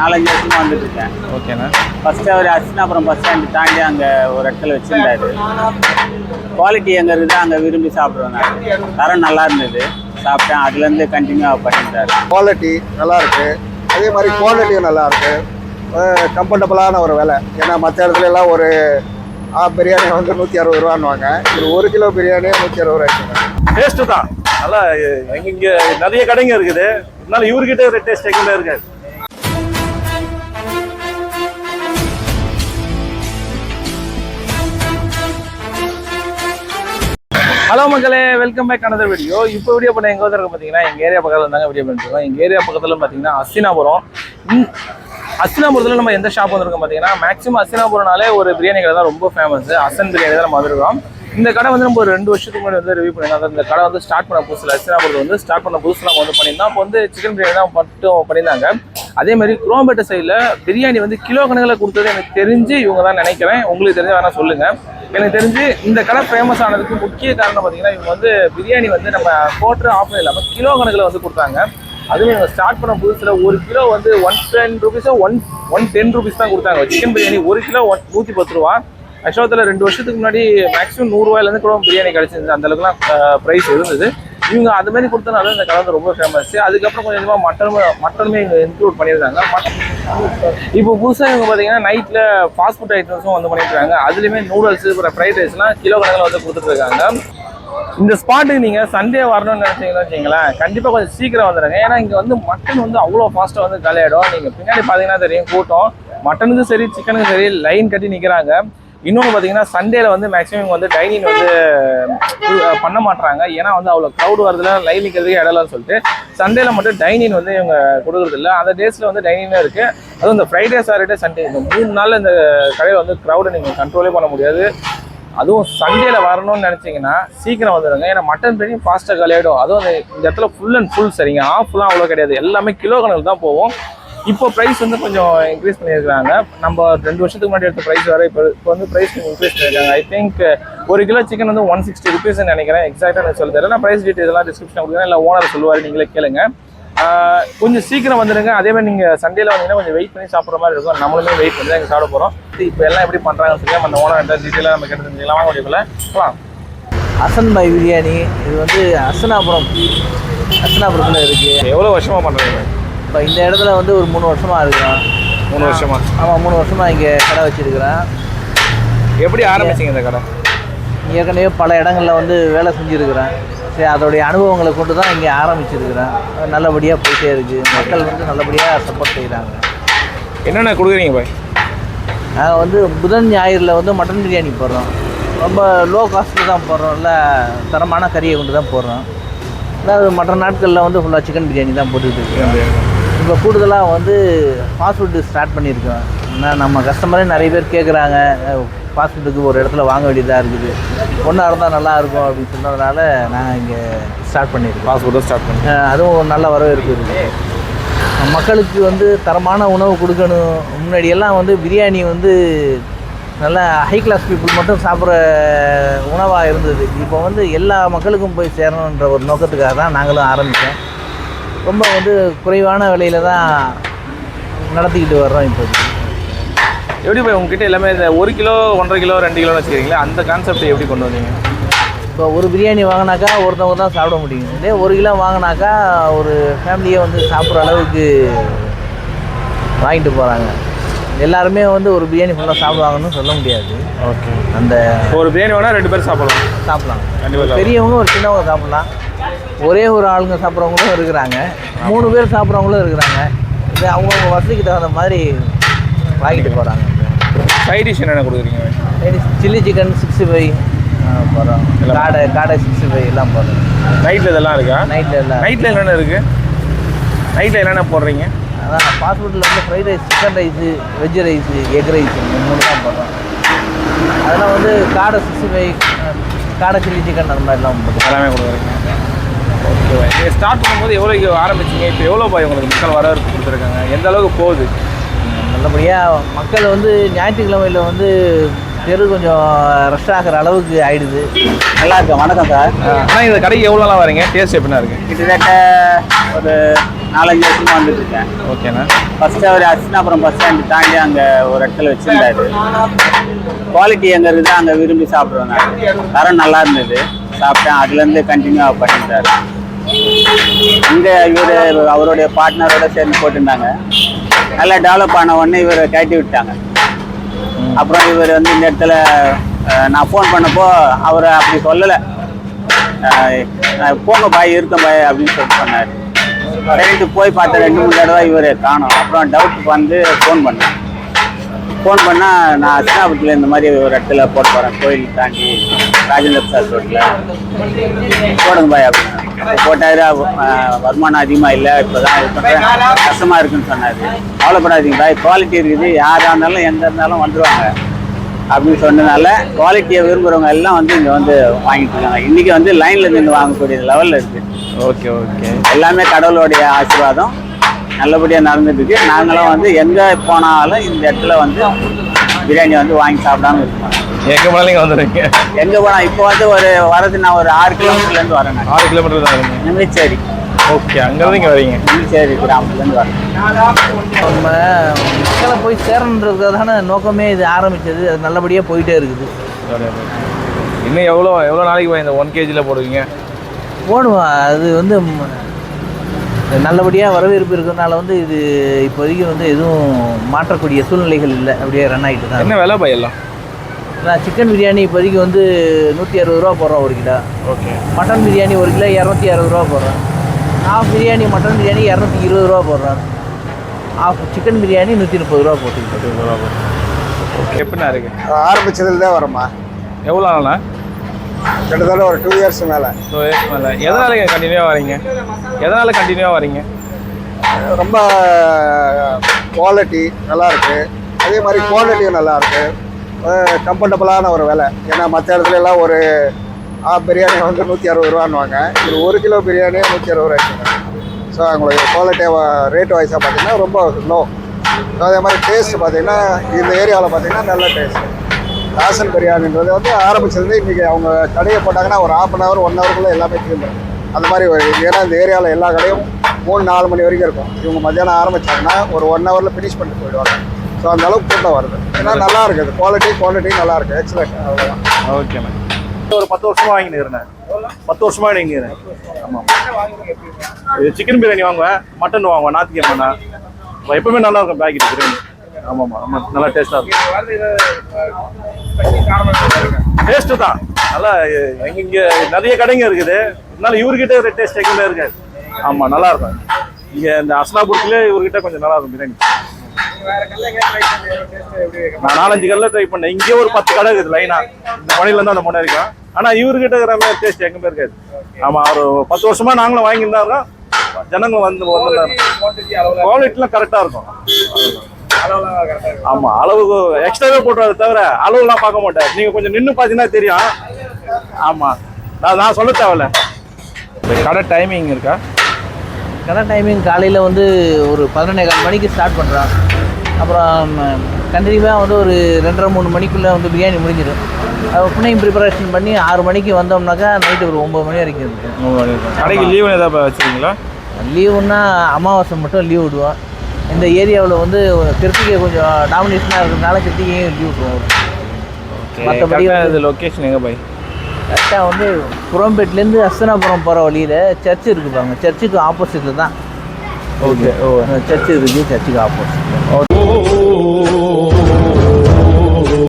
நாலஞ்சு வருஷமா வந்துட்டு இருக்கேன். ஓகேண்ணா ஃபர்ஸ்ட் அவர் அஸ்னாபுரம் பஸ் ஸ்டாண்ட் தாண்டி அங்கே ஒரு இடத்துல வச்சிருந்தாரு. குவாலிட்டி எங்கே இருக்குதோ அங்கே விரும்பி சாப்பிடுவேன் நான். தரம் நல்லா இருந்தது. சாப்பிட்டேன். அதுலேருந்து கண்டினியூ பண்ணிட்டாரு. குவாலிட்டி நல்லா இருக்கு. அதே மாதிரி குவாலிட்டியும் நல்லா இருக்கு. கம்ஃபர்டபுளான ஒரு விலை. ஏன்னா மற்ற இடத்துல எல்லாம் ஒரு பிரியாணி வந்து நூற்றி அறுபது ரூபான்னுவாங்க. இது ஒரு கிலோ பிரியாணியே நூற்றி அறுபது ரூபாய்க்கு டேஸ்ட்டு தான். நல்லா இங்க நிறைய கடைங்க இருக்குது. இருந்தாலும் இவர்கிட்ட ஒரு டேஸ்ட் எங்கே இருக்காது. ஹலோ மக்களே வெல்கம் பேக் அனதர் வீடியோ இப்போ வீடியோ பண்ண எங்கே வந்துருக்கு பார்த்தீங்கன்னா எங்கள் ஏரியா பக்கத்தில் இருந்தாங்க வீடியோ பண்ணிருக்கோம் எங்கள் ஏரியா பக்கத்தில் பார்த்தீங்கன்னா அஸ்தினாபுரம் அஸ்தினாபுரத்தில் நம்ம எந்த ஷாப் வந்திருக்கோம் பார்த்தீங்கன்னா மேக்ஸிமம் அஸ்தினாபுரம்னாலே ஒரு பிரியாணி கடை தான் ரொம்ப ஃபேமஸ் அசன் பிரியாணி தான் நம்ம வந்துருக்கோம். இந்த கடை வந்து நம்ம ஒரு ரெண்டு வருஷத்துக்கு முன்னாடி வந்து ரிவ்யூ பண்ணியிருந்தோம். இந்த கடை வந்து ஸ்டார்ட் பண்ண புதுசில் அஸ்தினாபுரத்தில் வந்து ஸ்டார்ட் பண்ண புதுசில் நம்ம வந்து பண்ணியிருந்தோம். அப்போ வந்து சிக்கன் பிரியாணி தான் மட்டும் பண்ணியிருந்தாங்க. அதே மாதிரி குரோம்பேட்டை சைடில் பிரியாணி வந்து கிலோ கணக்கில் கொடுத்தது எனக்கு தெரிஞ்சு இவங்க தான் நினைக்கிறேன். உங்களுக்கு தெரிஞ்ச வேணால் சொல்லுங்கள் எனக்கு தெரிஞ்சு இந்த கடை ஃபேமஸ் ஆனதுக்கு முக்கிய காரணம் பார்த்தீங்கன்னா இவங்க வந்து பிரியாணி வந்து நம்ம கோட்டர் ஆஃபர் இல்லாமல் கிலோ கணக்கில் வந்து கொடுத்தாங்க. அதுவும் இவங்க ஸ்டார்ட் பண்ண புதுசில் ஒரு கிலோ வந்து ஒன் டென் ருபீஸோ ஒன் ஒன் டென் ருபீஸ் தான் கொடுத்தாங்க. சிக்கன் பிரியாணி ஒரு கிலோ ஒன் நூற்றி பத்து ரூபா. அசோகத்தில் ரெண்டு வருஷத்துக்கு முன்னாடி மேக்ஸிமம் நூறுரூவாயிலேருந்து கூட பிரியாணி கிடச்சிருந்தது. அந்தளவுக்குலாம் ப்ரைஸ் இருந்தது. இவங்க அது மாதிரி கொடுத்தனால இந்த கடை ரொம்ப ஃபேமஸ் அதுக்கப்புறம் கொஞ்சம் கொஞ்சமாக மட்டன் மட்டனுமே இங்கே இன்க்ளூட் பண்ணியிருக்காங்க. மட்டன் இப்போ புதுசாக இவங்க பார்த்தீங்கன்னா நைட்டில் ஃபாஸ்ட் ஃபுட் ஐட்டம்ஸும் வந்து பண்ணியிருக்காங்க. அதுலேயுமே நூடுல்ஸ் அப்புறம் ஃப்ரைட் ரைஸ்லாம் கிலோ கணக்கில் வந்து கொடுத்துட்ருக்காங்க இந்த ஸ்பாட்டுக்கு நீங்கள் சண்டே வரணும்னு நினச்சிங்கன்னா வச்சுங்களேன் கண்டிப்பாக கொஞ்சம் சீக்கிரம் வந்துடுங்க. ஏன்னா இங்கே வந்து மட்டன் வந்து அவ்வளோ ஃபாஸ்ட்டாக வந்து காலியாயிடும். நீங்கள் பின்னாடி பார்த்தீங்கன்னா தெரியும் கூட்டம். மட்டனுக்கும் சரி சிக்கனுக்கும் சரி லைன் கட்டி நிற்கிறாங்க இன்னொன்று பார்த்தீங்கன்னா சண்டேல வந்து மேக்ஸிமம் வந்து டைனிங் வந்து பண்ண மாட்டுறாங்க ஏன்னா வந்து அவ்வளோ க்ரௌட் வரதுல லைன் நிற்கிறதுக்கு இடம்லன்னு சொல்லிட்டு சண்டேல மட்டும் டைனிங் வந்து இவங்க கொடுக்குறது இல்லை. அந்த டேஸில் வந்து டைனிங் இருக்குது அதுவும் இந்த ஃப்ரைடே சாட்டர்டே சண்டே இந்த மூணு நாள் இந்த கடையில் வந்து க்ரௌடை நீங்கள் கண்ட்ரோலே பண்ண முடியாது. அதுவும் சண்டேல வரணும்னு நினச்சிங்கன்னா சீக்கிரம் வந்துடுங்க ஏன்னா மட்டன் பிரியாணி ஃபாஸ்ட்டாக காலியாயிடும். அதுவும் இந்த இடத்துல ஃபுல் அண்ட் ஃபுல் சரிங்க. ஆஃப்லாம் அவ்வளோ கிடையாது. எல்லாமே கிலோ கணக்கு தான் போகும். இப்போ ப்ரைஸ் வந்து கொஞ்சம் இன்க்ரீஸ் பண்ணியிருக்காங்க நம்ம ரெண்டு வருஷத்துக்கு முன்னாடி எடுத்த ப்ரைஸ் வர இப்போ இப்போ வந்து ப்ரைஸ் இன்க்ரீஸ் பண்ணியிருக்காங்க. ஐ திங்க் ஒரு கிலோ சிக்கன் வந்து ஒன் சிக்ஸ்டி ருபீஸ் நினைக்கிறேன். எக்ஸாக்டாக நான் சொல்ல தெரியல நான் ப்ரைஸ் டீட்டெயில் எல்லாம் டிஸ்கிரிப்ஷன் கொடுக்குறேன். இல்லை ஓனர் சொல்லுவார் நீங்களே கேளுங்க. கொஞ்சம் சீக்கிரம் வந்துடுங்க அதே மாதிரி நீங்கள் சண்டேல வந்தீங்கன்னா கொஞ்சம் வெயிட் பண்ணி சாப்பிட்ற மாதிரி இருக்கும். நம்மளுமே வெயிட் பண்ணி தான் சாப்பிட போகிறோம் இப்போ எல்லாம் எப்படி பண்ணுறாங்கன்னு சொல்லி அந்த ஓனர் டீட்டெயிலாக நம்ம கேட்டு தெரிஞ்சுக்கலாம்? வாங்க முடியல போகலாம் அசன் பாய் பிரியாணி இது வந்து அசனாபுரம் அசனாபுரத்தில் இருக்குது எவ்வளோ வருஷமாக பண்ணுறீங்க இப்போ இந்த இடத்துல வந்து ஒரு மூணு வருஷமாக இருக்கிறோம் மூணு வருஷமா? ஆமாம் மூணு வருஷமாக இங்கே கடை வச்சிருக்கிறேன். எப்படி ஆரம்பிச்சீங்க இந்த கடை? ஏற்கனவே பல இடங்களில் வந்து வேலை செஞ்சுருக்கிறேன். சரி அதோடைய அனுபவங்களை கொண்டு தான் இங்கே ஆரம்பிச்சிருக்கிறேன். நல்லபடியாக போயிட்டே இருக்குது மக்கள் வந்து நல்லபடியாக சப்போர்ட் செய்கிறாங்க என்னென்ன கொடுக்குறீங்க பாய்? நாங்கள் வந்து புதன் ஞாயிறில் வந்து மட்டன் பிரியாணி போடுறோம். ரொம்ப லோ காஸ்ட்டில் தான் போடுறோம் இல்லை தரமான கறியை கொண்டு தான் போடுறோம். அதாவது மற்ற நாட்களில் வந்து ஃபுல்லாக சிக்கன் பிரியாணி தான் போட்டுக்கிட்டு இருக்கோம். இப்போ கூடுதலாக வந்து ஃபாஸ்ட் ஃபுட்டு ஸ்டார்ட் பண்ணியிருக்கோம். ஏன்னா நம்ம கஸ்டமரே நிறைய பேர் கேட்குறாங்க ஃபாஸ்ட் ஃபுட்டுக்கு ஒரு இடத்துல வாங்க வேண்டியதாக இருக்குது. ஒன்றா இருந்தால் நல்லா இருக்கும் அப்படின்னு சொன்னதுனால நான் இங்கே ஸ்டார்ட் பண்ணியிருக்கோம். ஃபாஸ்ட் ஃபுட்டை ஸ்டார்ட் பண்ணி அதுவும் ஒரு நல்ல வரவேற்பு இருக்குது மக்களுக்கு வந்து தரமான உணவு கொடுக்கணும். முன்னாடியெல்லாம் வந்து பிரியாணி வந்து நல்ல ஹை கிளாஸ் பீப்புள் மட்டும் சாப்பிட்ற உணவாக இருந்தது. இப்போ வந்து எல்லா மக்களுக்கும் போய் சேரணுன்ற ஒரு நோக்கத்துக்காக தான் நாங்களும் ஆரம்பித்தோம் ரொம்ப வந்து குறைவான விலையில தான் நடத்திக்கிட்டு வர்றோம் இப்போதைக்கு. எப்படி போய் உங்ககிட்ட எல்லாமே இந்த ஒரு கிலோ ஒன்றரை கிலோ ரெண்டு கிலோன்னு வச்சுக்கிறீங்களா? அந்த கான்செப்ட் எப்படி கொண்டு வந்தீங்க? இப்போ ஒரு பிரியாணி வாங்கினாக்கா ஒருத்தவங்க தான் சாப்பிட முடியும். இதே ஒரு கிலோ வாங்கினாக்கா ஒரு ஃபேமிலியே வந்து சாப்பிட்ற அளவுக்கு வாங்கிட்டு போகிறாங்க எல்லாருமே வந்து ஒரு பிரியாணி ஃபுல்லாக சாப்பிடுவாங்கன்னு சொல்ல முடியாது. ஓகே. அந்த ஒரு பிரியாணி வேணால் ரெண்டு பேர் சாப்பிடலாம். சாப்பிடலாம். கண்டிப்பாக பெரியவங்க ஒரு சின்னவங்க சாப்பிடலாம். ஒரே ஒரு ஆளுங்க சாப்பிட்றவங்களும் இருக்கிறாங்க. மூணு பேர் சாப்பிட்றவங்களும் இருக்கிறாங்க. இது அவங்கவுங்க வசதிக்கு தகுந்த மாதிரி வாங்கிட்டு போகிறாங்க சைட் டிஷ் என்னென்ன கொடுக்குறீங்க? சில்லி சிக்கன் சிக்ஸ்டி ஃபைவ் போகிறோம் காடை காடை சிக்ஸ்டி ஃபைவ் எல்லாம் போடுறோம். நைட்டில் இதெல்லாம் இருக்கா? நைட்டில் எல்லாம் நைட்டில் என்னென்ன இருக்குது நைட்டில் என்னென்ன போடுறீங்க? அதான் ஃபாஸ்ட் ஃபுட்டில் வந்து fried rice chicken rice veg rice egg rice இந்த மூணு தான் போடுறோம். அதெல்லாம் வந்து காடை சிக்ஸ்டி ஃபைவ் காடை சில்லி சிக்கன் அந்த மாதிரிலாம் எல்லாமே கொடுக்குறீங்க. ஓகே நீங்கள் ஸ்டார்ட் பண்ணும்போது எவ்வளோ ஆரம்பிச்சீங்க? இப்போ எவ்வளோ பாய் உங்களுக்கு மக்கள் வரவேற்பு கொடுத்துருக்காங்க? எந்த அளவுக்கு போகுது? நல்லபடியாக மக்கள் வந்து ஞாயிற்றுக்கிழமையில் வந்து தெரு கொஞ்சம் ரஷ் ஆகிற அளவுக்கு ஆயிடுது. நல்லா இருக்கு வணக்கம் சார் ஆனால் இந்த கடைக்கு எவ்வளோ நாளாக வரீங்க? டேஸ்ட் எப்படின்னா இருக்கு? கிட்டத்தட்ட ஒரு நாலஞ்சு வருஷமா வந்துட்டு இருக்கேன். ஓகேண்ணா ஃபர்ஸ்ட் அவர் அஸ்னாபுரம் பஸ் ஸ்டாண்ட் தாண்டி அங்கே ஒரு இடத்துல வச்சிருந்தாரு. குவாலிட்டி எங்கே இருக்குது அங்கே விரும்பி சாப்பிடுவேன் நான். தரம் நல்லா இருந்தது. சாப்பிட்டேன். அதுலேருந்து கண்டினியூவாக பண்ணிட்டாரு இங்கே இவர் அவருடைய பார்ட்னரோட சேர்ந்து போட்டிருந்தாங்க. நல்லா டெவலப் ஆன உடனே இவரை கட்டி விட்டாங்க. அப்புறம் இவர் வந்து இந்த இடத்துல நான் ஃபோன் பண்ணப்போ அவர் அப்படி சொல்லலை. போங்க பாய் இருக்கேன் பாய் அப்படின்னு சொல்லிட்டு சொன்னார். சரின்ட்டு போய் பார்த்தேன் ரெண்டு மூணு தடவை இவர் காணோம். அப்புறம் டவுட் வந்து ஃபோன் பண்ணேன். ஃபோன் பண்ணால் நான் அஸ்னாபுரத்தில் இந்த மாதிரி ஒரு இடத்துல போட்டு வரேன் கோயில் தாண்டி ராஜேந்திர பிரசாத் ரோட்டில் போடுங்க பாய் அப்படின்னு. போட்டாரு அஹ், வருமானம் அதிகமாக இல்லை இப்போ தான் இது பண்ணுறேன் கஷ்டமாக இருக்குன்னு சொன்னார். கவலைப்படாதீங்க பாய் குவாலிட்டி இருக்குது. யாராக இருந்தாலும் எங்கே இருந்தாலும் வந்துடுவாங்க அப்படின்னு சொன்னதுனால குவாலிட்டியை விரும்புகிறவங்க எல்லாம் வந்து இங்கே வந்து வாங்கிட்டு இருக்காங்க. இன்றைக்கி வந்து லைனில் நின்று வாங்கக்கூடிய லெவலில் இருக்குது ஓகே ஓகே. எல்லாமே கடவுளுடைய ஆசீர்வாதம். நல்லபடியாக நடந்துட்டு இருக்கு நாங்களும் வந்து எங்கே போனாலும் இந்த இடத்துல வந்து பிரியாணி வந்து வாங்கி சாப்பிடாம இருக்கோம் எங்கே போனாலும் நீங்கள் வந்துடுங்க எங்கே போனால் இப்போ வந்து ஒரு வரது நான் ஒரு ஆறு கிலோமீட்டர்லேருந்து வரேன் நான். ஆறு கிலோமீட்டர் தான் வரீங்க. நிமிச்சேரி. ஓகே அங்கேருந்து இங்கே வரீங்க. நிமிச்சேரி கிராமத்துலேருந்து வரேன். நம்ம மக்களை போய் சேரணுன்றதுக்கான நோக்கமே இது ஆரம்பிச்சது. அது நல்லபடியாக போயிட்டே இருக்குது. இன்னும் எவ்வளோ எவ்வளோ நாளைக்கு போய் இந்த ஒன் கேஜியில் போடுவீங்க? போடுவோம். அது வந்து நல்லபடியாக வரவேற்பு இருக்கிறதுனால வந்து இது இப்போதைக்கு வந்து எதுவும் மாற்றக்கூடிய சூழ்நிலைகள் இல்லை. அப்படியே ரன் ஆகிட்டு தான் என்ன விலை பை எல்லாம்? நான் சிக்கன் பிரியாணி இப்போதைக்கு வந்து நூற்றி அறுபது ரூபா போடுறோம் ஒரு கிலோ. ஓகே. மட்டன் பிரியாணி ஒரு கிலோ இரநூத்தி அறுபது ரூபா போடுறோம். ஹாஃப் பிரியாணி மட்டன் பிரியாணி இரநூத்தி இருபது ரூபா போடுறோம். ஹாஃப் சிக்கன் பிரியாணி நூற்றி முப்பது ரூபா போட்டுக்கிட்டு ஓகே எப்படிண்ணா இருக்கு? ஆரம்பிச்சதுல தான் வரமா எவ்வளோ நாளா கிட்டத்தட்ட ஒரு டூ இயர்ஸ் மேலே. டூ இயர்ஸ் மேலே. எதனால கண்டினியூவாக வரீங்க? எதனால கண்டினியூவாக வரீங்க? ரொம்ப குவாலிட்டி நல்லா இருக்கு. அதே மாதிரி குவாலிட்டியும் நல்லா இருக்கு. கம்ஃபர்டபுளான ஒரு விலை. ஏன்னா மற்ற இடத்துல எல்லாம் ஒரு பிரியாணி வந்து நூற்றி அறுபது ரூபான்னுவாங்க. இது ஒரு கிலோ பிரியாணியே நூற்றி அறுபது ரூபாய்க்கு ஸோ அவங்களுக்கு குவாலிட்டியாக ரேட் வைஸாக பார்த்தீங்கன்னா ரொம்ப லோ ஸோ அதே மாதிரி டேஸ்ட் பார்த்தீங்கன்னா இந்த ஏரியாவில் பார்த்தீங்கன்னா நல்ல டேஸ்ட் ராசன் பிரியாணின்றது வந்து ஆரம்பிச்சது இன்றைக்கி அவங்க கடையை போட்டாங்கன்னா ஒரு ஹாஃப் அன் ஹவர் ஒன் ஹவருக்குள்ளே எல்லாமே தீர்ந்துடும் அந்த மாதிரி ஒரு- ஏன்னா இந்த ஏரியாவில் எல்லா கடையும் மூணு நாலு மணி வரைக்கும் இருக்கும். இவங்க மத்தியானம் ஆரம்பிச்சாங்கன்னா ஒரு ஒன் ஹவரில் ஃபினிஷ் பண்ணிட்டு போயிடுவாங்க. ஸோ அந்த அளவுக்கு கூட்டம் வருது. ஏன்னா நல்லா இருக்குது. குவாலிட்டி குவாலிட்டி நல்லா இருக்குது எக்ஸலண்ட் அவ்வளோதான் மேம் ஒரு பத்து வருஷமா வாங்கிட்டு பத்து வருஷமா வாங்கிக்கிறேன் ஆமாம் இது சிக்கன் பிரியாணி வாங்குவேன் மட்டன் வாங்குவேன் நாத்திக்கிழமை எப்பவுமே நல்லா இருக்கும் பேக்கெட் பிரியாணி. ஆமாம் ஆமாம் நல்லா டேஸ்ட்டாக இருக்கும். டேஸ்ட்டு தான். நல்லா எங்க இங்கே நிறைய கடைங்க இருக்குது. இருந்தாலும் இவர்கிட்ட ஒரு டேஸ்ட் எங்கே இருக்காது ஆமாம் நல்லா இருக்கும். இங்கே இந்த அஸ்னாபுரத்துலேயே இவர்கிட்ட கொஞ்சம் நல்லா இருக்கும் பிரியாணி. நான் நாலஞ்சு கடையில் ட்ரை பண்ணேன். இங்கே ஒரு பத்து கடை இருக்குது லைனாக இந்த மணிலேருந்து அந்த முன்னாடி வரைக்கும் ஆனால் இவர்கிட்ட இருக்கிற மாதிரி டேஸ்ட் எங்கே இருக்காது. ஆமாம் ஒரு பத்து வருஷமாக நாங்களும் வாங்கியிருந்தாங்க ஜனங்க வந்து வந்து குவாலிட்டிலாம் கரெக்டாக இருக்கும். ஆமாம் அளவுக்கு எக்ஸ்ட்ராவே போட்டுறதை தவிர அளவுலாம் பார்க்க மாட்டேன் நீங்கள் கொஞ்சம் நின்று பார்த்தீங்கன்னா தெரியும். ஆமாம் நான் நான் சொல்ல தேவையில்ல. கடை டைமிங் இருக்கா? கடை டைமிங் காலையில் வந்து ஒரு பதினொன்னே கால் மணிக்கு ஸ்டார்ட் பண்ணுறோம் அப்புறம் கண்டினியூவாக வந்து ஒரு ரெண்டரை மூணு மணிக்குள்ளே வந்து பிரியாணி முடிஞ்சிடும். புனையும் ப்ரிப்பரேஷன் பண்ணி ஆறு மணிக்கு வந்தோம்னாக்கா நைட்டு ஒரு ஒம்பது மணி வரைக்கும் இருக்கும். கடைக்கு லீவு ஏதாவது வச்சுருக்கீங்களா? லீவுன்னா அமாவாசை மட்டும் லீவ் விடுவோம் இந்த ஏரியாவில் வந்து கிருத்திகை கொஞ்சம் டாமினேஷனாக இருக்கிறதுனால கிருத்திகையும் லீவ் விடுவோம் மற்றபடி இது லொக்கேஷன் எங்கே பை கரெக்டாக வந்து புறம்பேட்லேருந்து அஸ்தனாபுரம் போகிற வழியில் சர்ச் இருக்குது பாருங்க. சர்ச்சுக்கு ஆப்போசிட்டில் தான். ஓகே ஓ சர்ச் இருக்குது சர்ச்சுக்கு ஆப்போசிட்